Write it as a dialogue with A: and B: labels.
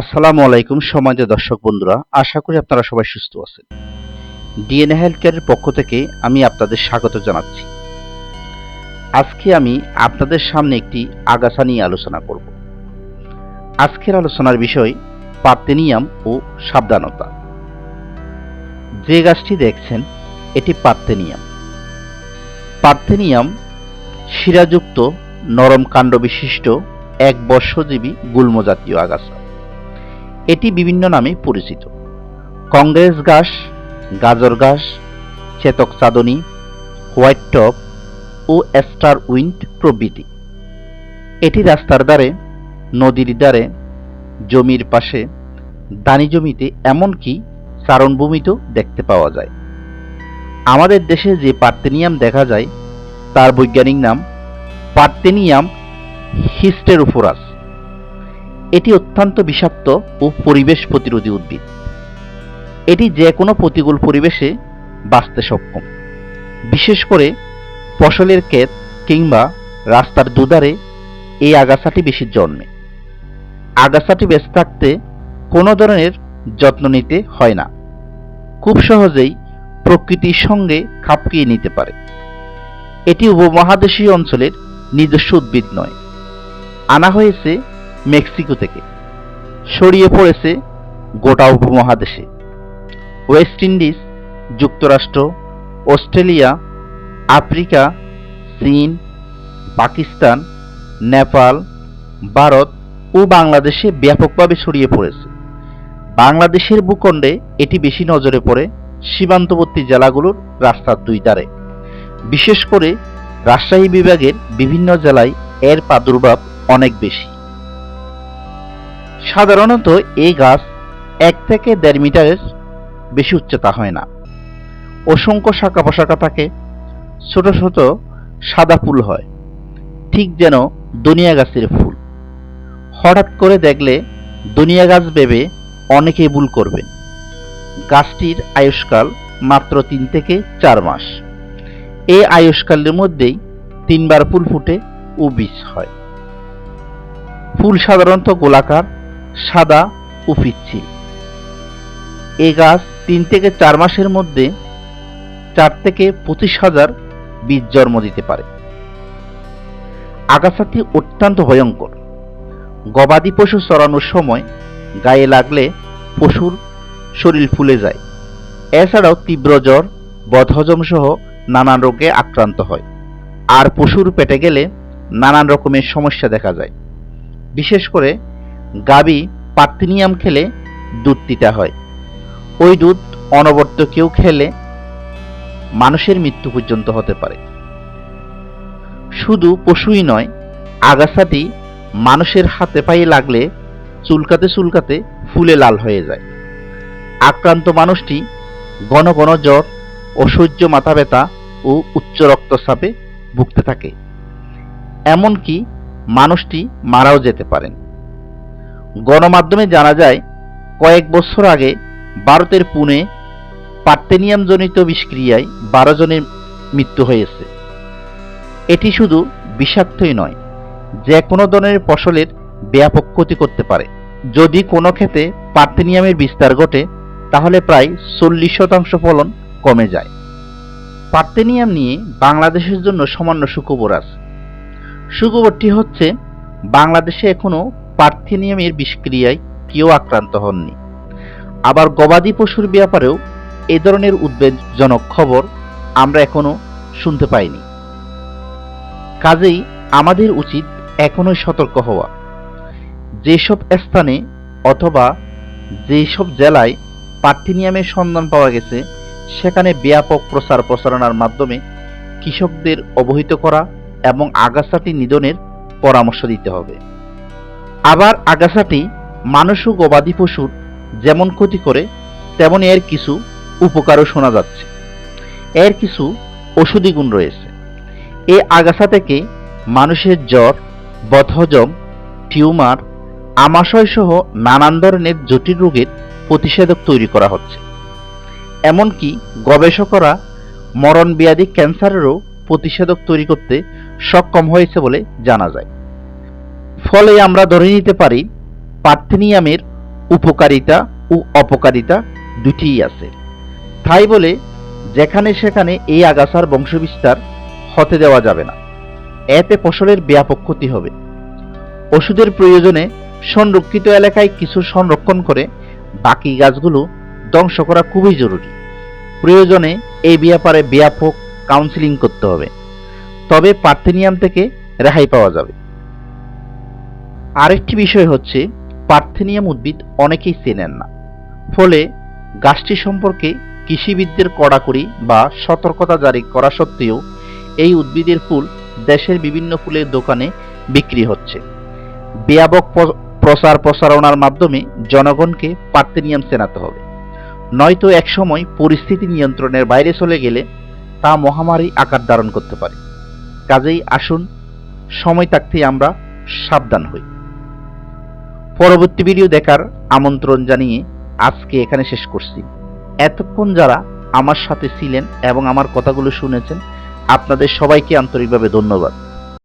A: আসসালামু আলাইকুম সমাজে দর্শক বন্ধুরা, আশা করি আপনারা সবাই সুস্থ আছেন। ডিএনএ হেলথ কেয়ারের পক্ষ থেকে আমি আপনাদের স্বাগত জানাচ্ছি। আজকে আমি আপনাদের সামনে একটি আগাছা নিয়ে আলোচনা করব। আজকের আলোচনার বিষয় পার্তেনিয়াম ও সাবধানতা। যে গাছটি দেখছেন, এটি পার্তেনিয়াম। পার্থেনিয়াম শিরাযুক্ত নরম কাণ্ড বিশিষ্ট এক বর্ষজীবী গুল্ম জাতীয় আগাছা। এটি বিভিন্ন নামে পরিচিত। কংগ্রেস ঘাস, গাজর ঘাস চেতক চাঁদনি, হোয়াইট টপ ও স্টার উইন্ড প্রভৃতি। এটি রাস্তার ধারে, নদীর ধারে, জমির পাশে, দানি জমিতে এমনকি চারণভূমিতেও দেখতে পাওয়া যায়। আমাদের দেশে যে পার্তেনিয়াম দেখা যায়, তার বৈজ্ঞানিক নাম পার্তেনিয়াম হিস্টেরোফোরাস। এটি অত্যন্ত বিষাক্ত ও পরিবেশ প্রতিরোধী উদ্ভিদ। এটি যে কোনো প্রতিকূল পরিবেশে বাঁচতে সক্ষম। বিশেষ করে ফসলের ক্ষেত কিংবা রাস্তার দুধারে এই আগাছাটি বেশি জন্মে। আগাছাটি বেঁচে থাকতে কোনো ধরনের যত্ন নিতে হয় না। খুব সহজেই প্রকৃতির সঙ্গে খাপকিয়ে নিতে পারে। এটি উপমহাদেশীয় অঞ্চলের নিজস্ব উদ্ভিদ নয়। আনা হয়েছে মেক্সিকো থেকে। ছড়িয়ে পড়েছে গোটা উপমহাদেশে। ওয়েস্ট ইন্ডিজ, যুক্তরাষ্ট্র, অস্ট্রেলিয়া, আফ্রিকা, চীন, পাকিস্তান, নেপাল, ভারত ও বাংলাদেশে ব্যাপকভাবে ছড়িয়ে পড়েছে। বাংলাদেশের ভূখণ্ডে এটি বেশি নজরে পড়ে সীমান্তবর্তী জেলাগুলোর রাস্তার দুই ধারে। বিশেষ করে রাজশাহী বিভাগের বিভিন্ন জেলায় এর প্রাদুর্ভাব অনেক বেশি। সাধারণত এই গাছ এক থেকে দেড় মিটারের বেশি উচ্চতা হয় না। অসংখ্য শাখা পোশাকা থাকে, ছোট ছোট সাদা ফুল হয়, ঠিক যেন দুনিয়া গাছের ফুল। হঠাৎ করে দেখলে দুনিয়া গাছ ভেবে অনেকেই ভুল করবেন গাছটির আয়ুষ্কাল মাত্র তিন থেকে চার মাস। এই আয়ুষ্কালের মধ্যেই তিনবার ফুল ফুটে ও বীজ হয়। ফুল সাধারণত গোলাকার সাদা ও পিচ্ছিল এই গাছ তিন থেকে চার মাসের মধ্যে চার থেকে পঁচিশ হাজার বীজ জন্ম দিতে পারে। আগাছাটি অত্যন্ত ভয়ঙ্কর। গবাদি পশু চড়ানোর সময় গায়ে লাগলে পশুর শরীর ফুলে যায়। এছাড়াও তীব্র জ্বর, বদহজম সহ নানান রোগে আক্রান্ত হয়। আর পশুর পেটে গেলে নানান রকমের সমস্যা দেখা যায়। বিশেষ করে গাবি পার্থিনিয়াম খেলে দুধ তিতা হয়। ওই দুধ অনবর্ত কেউ খেলে মানুষের মৃত্যু পর্যন্ত হতে পারে। শুধু পশুই নয়, আগাছাটি মানুষের হাতে পায়ে লাগলে চুলকাতে চুলকাতে ফুলে লাল হয়ে যায়। আক্রান্ত মানুষটি ঘন ঘন জ্বর অসহ্য মাথা ব্যথা ও উচ্চ রক্তচাপে ভুগতে থাকে। এমনকি মানুষটি মারাও যেতে পারেন। গণমাধ্যমে জানা যায়, কয়েক বছর আগে ভারতের পুনে পার্তেনিয়ামজনিত বিষক্রিয়ায় বারো জনের মৃত্যু হয়েছে। এটি শুধু বিষাক্তই নয়, যে কোনো ধরনের ফসলের ব্যাপক ক্ষতি করতে পারে। যদি কোনো ক্ষেতে পার্থেনিয়ামের বিস্তার ঘটে, তাহলে প্রায় চল্লিশ শতাংশ ফলন কমে যায়। পার্থেনিয়াম নিয়ে বাংলাদেশের জন্য সামান্য সুখবর আছে। সুখবরটি হচ্ছে, বাংলাদেশে এখনও পার্থেনিয়ামের বিষক্রিয়ায় কেউ আক্রান্ত হননি। আবার গবাদি পশুর ব্যাপারেও এ ধরনের উদ্বেগজনক খবর আমরা এখনও শুনতে পাইনি। কাজেই আমাদের উচিত এখনোই সতর্ক হওয়া। যেসব স্থানে অথবা যেসব জেলায় পার্থিনিয়ামের সন্ধান পাওয়া গেছে, সেখানে ব্যাপক প্রচার প্রচারণার মাধ্যমে কৃষকদের অবহিত করা এবং আগাছাটি নিধনের পরামর্শ দিতে হবে। আবার আগাছাটি মানুষ ও গবাদি পশুর যেমন ক্ষতি করে, তেমন এর কিছু উপকারও শোনা যাচ্ছে। এর কিছু ওষুধি গুণ রয়েছে। এই আগাছা থেকে মানুষের জ্বর, বদহজম, টিউমার, আমাশয় সহ নানান ধরনের জটিল রোগের প্রতিষেধক তৈরি করা হচ্ছে। এমনকি গবেষকরা মরণ ব্যাধি ক্যান্সারেরও প্রতিষেধক তৈরি করতে সক্ষম হয়েছে বলে জানা যায়। ফলে আমরা ধরে নিতে পারি পার্থেনিয়ামের উপকারিতা ও অপকারিতা দুটিই আছে। তাই বলে যেখানে সেখানে এই আগাছার বংশবিস্তার হতে দেওয়া যাবে না। এতে ফসলের ব্যাপক ক্ষতি হবে। ওষুধের প্রয়োজনে সংরক্ষিত এলাকায় কিছু সংরক্ষণ করে বাকি গাছগুলো ধ্বংস করা খুবই জরুরি। প্রয়োজনে এই ব্যাপারে ব্যাপক কাউন্সিলিং করতে হবে। তবে পার্থেনিয়াম থেকে রেহাই পাওয়া যাবে। আরেকটি বিষয় হচ্ছে, পার্থেনিয়াম উদ্ভিদ অনেকেই চেনেন না। ফলে গাছটি সম্পর্কে কৃষিবিদদের কড়াকড়ি বা সতর্কতা জারি করা সত্ত্বেও এই উদ্ভিদের ফুল দেশের বিভিন্ন ফুলের দোকানে বিক্রি হচ্ছে। ব্যাপক প্রচার প্রসারণার মাধ্যমে জনগণকে পার্থেনিয়াম চেনাতে হবে। নয়তো একসময় পরিস্থিতি নিয়ন্ত্রণের বাইরে চলে গেলে তা মহামারী আকার ধারণ করতে পারে। কাজেই আসুন, সময় থাকতেই আমরা সাবধান হই। পরবর্তী ভিডিও দেখার আমন্ত্রণ জানিয়ে আজকে এখানে শেষ করছি। এতক্ষণ যারা আমার সাথে ছিলেন এবং আমার কথাগুলো শুনেছেন, আপনাদের সবাইকে আন্তরিকভাবে ধন্যবাদ।